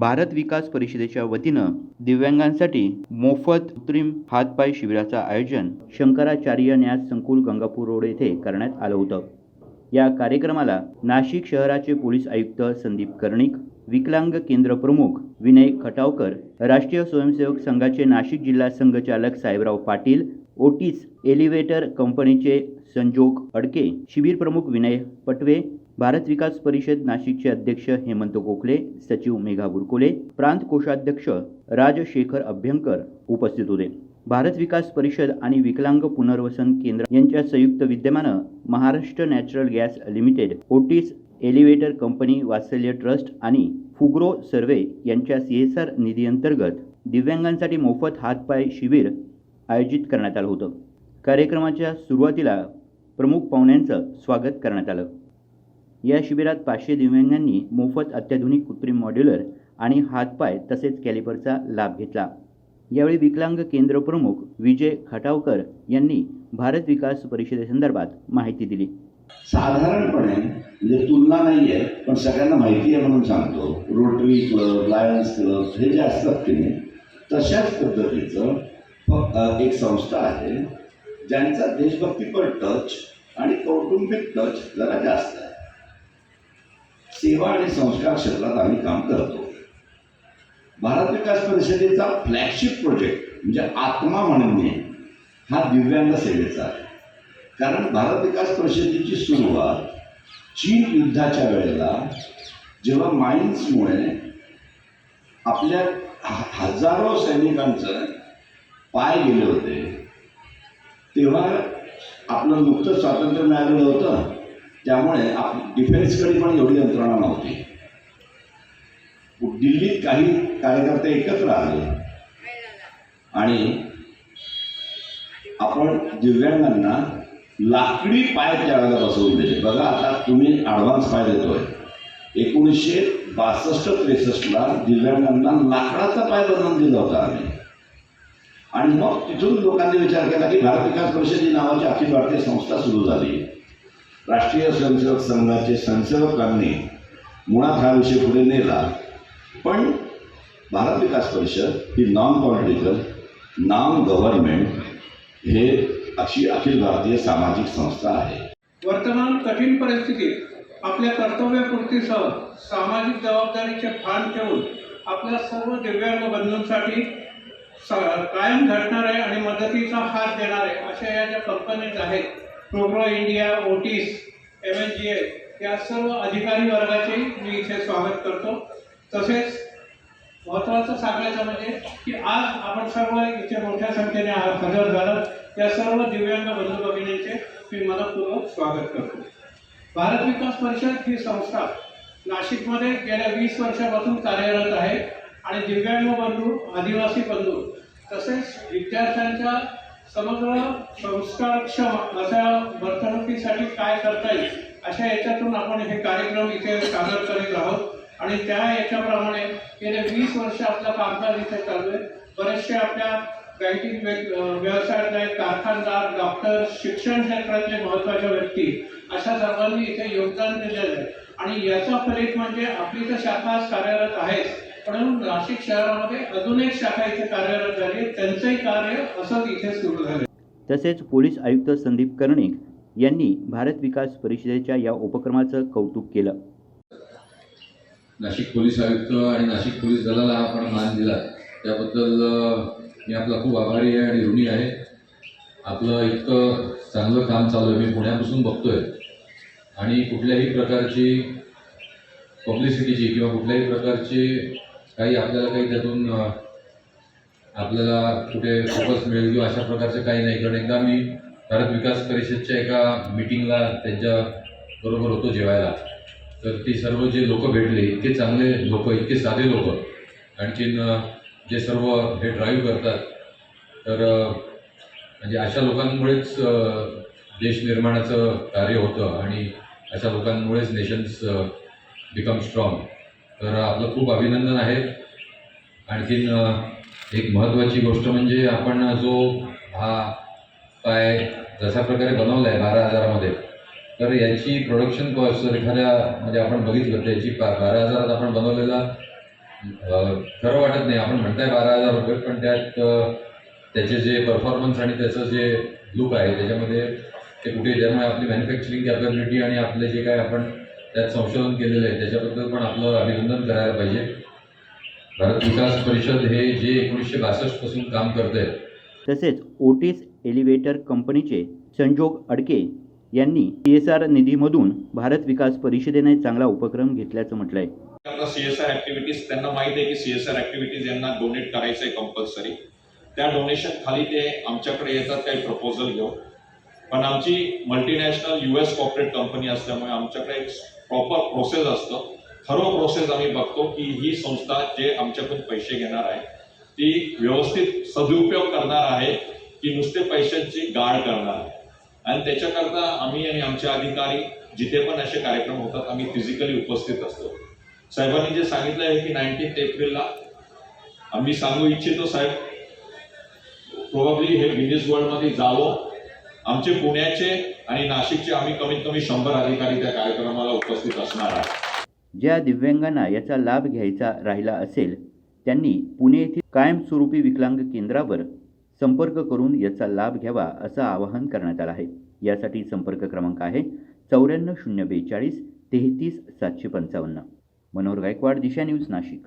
भारत विकास परिषदेच्या वतीनं दिव्यांगांसाठी मोफत कृत्रिम हातपाय शिबिराचं आयोजन शंकराचार्य न्यास संकुल गंगापूर रोड येथे करण्यात आलं होतं. या कार्यक्रमाला नाशिक शहराचे पोलीस आयुक्त संदीप कर्णिक विकलांग केंद्र प्रमुख विनय खटावकर राष्ट्रीय स्वयंसेवक संघाचे नाशिक जिल्हा संघचालक साहेबराव पाटील ओटीस एलिव्हेटर कंपनीचे संजोग अडके शिबिर प्रमुख विनय पटवे भारत विकास परिषद नाशिकचे अध्यक्ष हेमंत गोखले सचिव मेघा बुरकोले प्रांत कोषाध्यक्ष राजशेखर अभ्यंकर उपस्थित होते. भारत विकास परिषद आणि विकलांग पुनर्वसन केंद्र यांच्या संयुक्त विद्यमानं Maharashtra natural gas limited Otis elevator company Vatsalya trust आणि फुग्रो सर्वे यांच्या सी एस आर निधीअंतर्गत दिव्यांगांसाठी मोफत हातपाय शिबिर आयोजित करण्यात आलं होतं. कार्यक्रमाच्या सुरुवातीला प्रमुख पाहुण्यांचं स्वागत करण्यात आलं. या शिबिरात पाचशे दिव्यांगांनी मोफत अत्याधुनिक कृत्रिम मॉड्युलर आणि हातपाय तसेच कॅलिपरचा लाभ घेतला. यावेळी विकलांग केंद्र प्रमुख विजय खटावकर यांनी भारत विकास परिषदेसंदर्भात माहिती दिली. साधारणपणे म्हणजे तुलना नाही आहे पण सगळ्यांना माहिती आहे म्हणून सांगतो. रोटरी क्लब लायन्स क्लब हे जे असतात की नाही तशाच पद्धतीचं फ- एक संस्था आहे ज्यांचा देशभक्तीपर टच आणि कौटुंबिक टच जरा जास्त आहे. सेवा आणि संस्कार क्षेत्रात आम्ही काम करतो. भारत विकास परिषदेचा फ्लॅगशिप प्रोजेक्ट म्हणजे आत्मा म्हणणे हा दिव्यांग सेवेचा आहे. कारण भारत विकास परिषदेची सुरुवात चीन युद्धाच्या वेळेला जेव्हा माइन्समुळे आपल्या हजारो सैनिकांचं पाय गेले होते तेव्हा आपलं नुकतंच स्वातंत्र्य मिळालेलं होतं. त्यामुळे आप डिफेन्सकडे पण एवढी यंत्रणा नव्हती. दिल्लीत काही कार्यकर्ते एकत्र आले. आणि आपण दिव्यांगांना लाकडी पाय त्यावेळेला बसवून दिले. बघा आता तुम्ही ॲडव्हान्स पाय देतोय. एकोणीसशे बासष्ट त्रेसष्टला दिव्यांगांना लाकडाचा पाय बनवून दिला होता आम्ही. आणि मग तिथून लोकांनी विचार केला की भारत विकास परिषद ही नावाची अखिल भारतीय संस्था सुरू झाली. राष्ट्रीय स्वयंसेवक संघाचे स्वयंसेवकांनी मुळात हा विषय पुढे नेला. पण भारत विकास परिषद ही नॉन पॉलिटिकल नॉन गव्हर्नमेंट हे अशी अखिल भारतीय सामाजिक संस्था आहे. वर्तमान कठीण परिस्थितीत आपल्या कर्तव्यपूर्तीसह सामाजिक जबाबदारीचे भान ठेवून आपल्या सर्व दिव्यांग बंधूंसाठी कायम घडणारे आणि मदतीचा हात देणारे अशा या ज्या कंपनीज आहेत प्रोग्रो India Otis M N G ए या सर्व अधिकारी वर्गाचे मी इथे स्वागत करतो. तसेच महत्त्वाचं सांगायचं म्हणजे की आज आपण सर्व इथे मोठ्या संख्येने हजर झालं. या सर्व दिव्यांग बंधू भगिनींचे मी मनपूर्वक स्वागत करतो. भारत विकास परिषद ही संस्था नाशिकमध्ये गेल्या वीस वर्षापासून कार्यरत आहे. आणि दिव्यांग बंधू आदिवासी बंधू तसेच विद्यार्थ्यांच्या समग्र संस्कारक्षम अशा वर्तणुकीसाठी काय करता येईल? अशा याच्यातून आपण हे कार्यक्रम इथे सादर करीत आहोत. आणि त्या याच्याप्रमाणे गेले वीस वर्ष आपला कामकाज इथे चालू आहे. बरेचसे आपल्या बँकिंग व्यवसायात आहेत कारखानदार डॉक्टर शिक्षण क्षेत्रातले महत्त्वाच्या व्यक्ती. अशा सर्वांनी इथे योगदान दिलेलं आहे. आणि याचा फलित म्हणजे आपली तर शाखा कार्यरत आहेच. म्हणून नाशिक शहरामध्ये अजून एक शाखा इथे कार्यरत झाली. त्यांचंही कार्य असंच इथे सुरू झालं तसेच पोलीस आयुक्त संदीप कर्णिक यांनी भारत विकास परिषदेच्या या उपक्रमाचं कौतुक केलं. नाशिक पोलीस आयुक्त आणि नाशिक पोलीस दलाला आपण मान दिला. त्याबद्दल मी आपला खूप आभारी आहे आणि ऋणी आहे. आपलं इतकं चांगलं काम चालू आहे. मी पुण्यापासून बघतोय. आणि कुठल्याही प्रकारची पब्लिसिटीची किंवा कुठल्याही प्रकारची काही आपल्याला काही त्यातून आपल्याला कुठे फोकस मिळेल किंवा अशा प्रकारचं काही नाही. कारण एकदा मी भारत विकास परिषदच्या एका मिटिंगला त्यांच्या बरोबर होतो जेवायला. तर ती सर्व जे लोक भेटले इतके चांगले लोक इतके साधे लोक आणखीन जे सर्व हे ड्राईव्ह करतात तर म्हणजे अशा लोकांमुळेच देश निर्माणाचं कार्य होतं आणि अशा लोकांमुळेच नेशन्स बिकम स्ट्रॉंग तर आपलं खूप अभिनंदन आहे. आणखीन एक महत्त्वाची गोष्ट म्हणजे आपण जो हा पाय जशा प्रकारे बनवला आहे बारा हजारामध्ये तर याची प्रोडक्शन कॉस्ट जर एखाद्या म्हणजे आपण बघितलं तर याची बा बारा हजारात आपण बनवलेला खरं वाटत नाही. आपण म्हणताय बारा हजार रुपये पण त्यात त्याचे जे परफॉर्मन्स आणि त्याचं जे लुक आहे त्याच्यामध्ये ते कुठे त्यामुळे आपली मॅन्युफॅक्चरिंग कॅपॅबिलिटी आणि आपले जे काय आपण त्यात संशोधन केलेलं आहे. त्याच्याबद्दल पण आपलं अभिनंदन करायला पाहिजे. भारत विकास परिषद हे जे एकोणीसशे बासष्टपासून काम करत आहे तसेच ओटिस एलिव्हेटर कंपनीचे संजोग अडके यांनी सी एस आर निधीमधून भारत विकास परिषदेने चांगला उपक्रम घेतल्याचं म्हटलंय. आता सीएसआर ऍक्टिव्हिटीज त्यांना माहीत आहे की सीएसआर ऍक्टिव्हिटीज यांना डोनेट करायचं आहे कंपल्सरी त्या डोनेशन खाली ते आमच्याकडे येतात काही प्रपोजल घेऊन. पण आमची multinational U S corporate company असल्यामुळे आमच्याकडे एक प्रॉपर प्रोसेस असतं. खरं प्रोसेस आम्ही बघतो की ही संस्था जे आमच्याकडून पैसे घेणार आहे ती व्यवस्थित सदुपयोग करणार आहे की नुसते पैशांची गाळ करणार आहे. आणि त्याच्याकरता आम्ही आणि आमचे अधिकारी जिथे पण असे कार्यक्रम होतात आम्ही फिजिकली उपस्थित असतो. साहेबांनी जे सांगितलं आहे की नाईन्टीन एप्रिलला आम्ही सांगू इच्छितो साहेब प्रोबब्ली हे गिनीज वर्ल्डमध्ये जावं. आमचे पुण्याचे आणि नाशिकचे आम्ही कमीत कमी शंभर अधिकारी त्या कार्यक्रमाला उपस्थित असणार आहे ज्या दिव्यांगांना याचा लाभ घ्यायचा राहिला असेल त्यांनी पुणे येथील कायमस्वरूपी विकलांग केंद्रावर संपर्क करून याचा लाभ घ्यावा असं आवाहन करण्यात आलं आहे. यासाठी संपर्क क्रमांक आहे चौऱ्याण्णव शून्य बेचाळीस तेहतीस सातशे पंचावन्न. मनोहर गायकवाड दिशा न्यूज नाशिक.